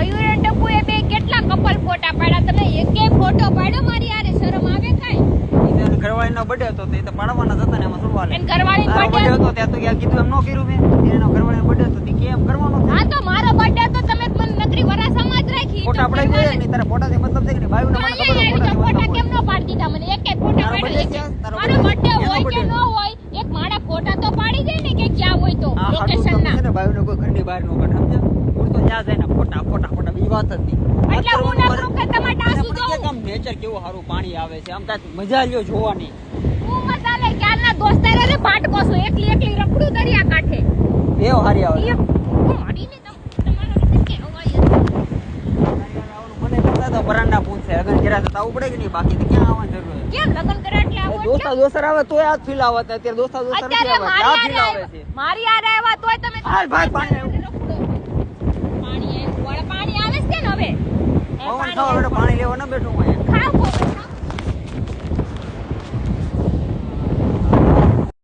મયુર ટપુ એ બે કેટલા કપલ ફોટા પાડ્યા? તમે એકે ફોટો પાડ્યો મારી યારે શરમ આવે કાઈ? ઈ ઘરવાળી નો birthday હતો તો તો પાડવાના જ હતા ને એમાં શું વાલે? એન ઘરવાળી નો birthday હતો. ત્યાં તો ક્યાં કીધું એમ નો કર્યું મેં. એનો ઘરવાળીનો birthday હતો તે કેમ કરવાનો હા તો મારો બર્થડે તો તમે મને નકરી વરાસામાં જ રાખી. ફોટા પડાઈ દે ને તારા ફોટાથી મતલબ છે કે ભાઈ બાયુના મને ખબર ફોટા કેમ નો પાડી દીધા? મને એક ફોટા. છે? મારો? બર્થડે હોય કે ન હોય એક મારા ફોટા તો પાડી દે ને કે ક્યાં હોય તો લોકેશન ના. ભાઈ ને કોઈ ઘરની બહાર નો કાઢે, સમજ્યા? પૂરતો તો જ્યાં ને ફોટા ફોટા ફોટા બીજી વાત જ નહીં. એટલે હું ના કરું કે તમારે ટાસુ દો આમ nature કેવું સારું પાણી આવે છે. આમ કાંઈક મજા લ્યો જોવાની. હું મજા લે ક્યારના દોસ્તારે રે પાટકો છું એકલી એકલી રખડું દરિયા કાંઠે. બેવ હારી આવે. હું મારીને તમારો રીતે કે અવાય મને કરતા તો પરાંડા પૂછે અગર કર્યા તો પડે કે નહીં? બાકી તો ક્યાં આવવાની જરૂર કેમ લગન કરે એટલે આવો દોસ્તા દોસ્તર આવે તોય આ ફીલ આવે છે. અત્યારે દોસ્તા દોસ્તર આવે આ મારી ફીલ આવે છે. મારી આ આવ્યા તોય તમે હાલ ભાઈ, પાણી આવ્યું. રખડો. પાણી આવ્યું. વળ પાણી આવે છે ને હવે એ પવન પાણી ખાવા આવ્યું. બેઠો પાણી લેવા ન બેઠું હું.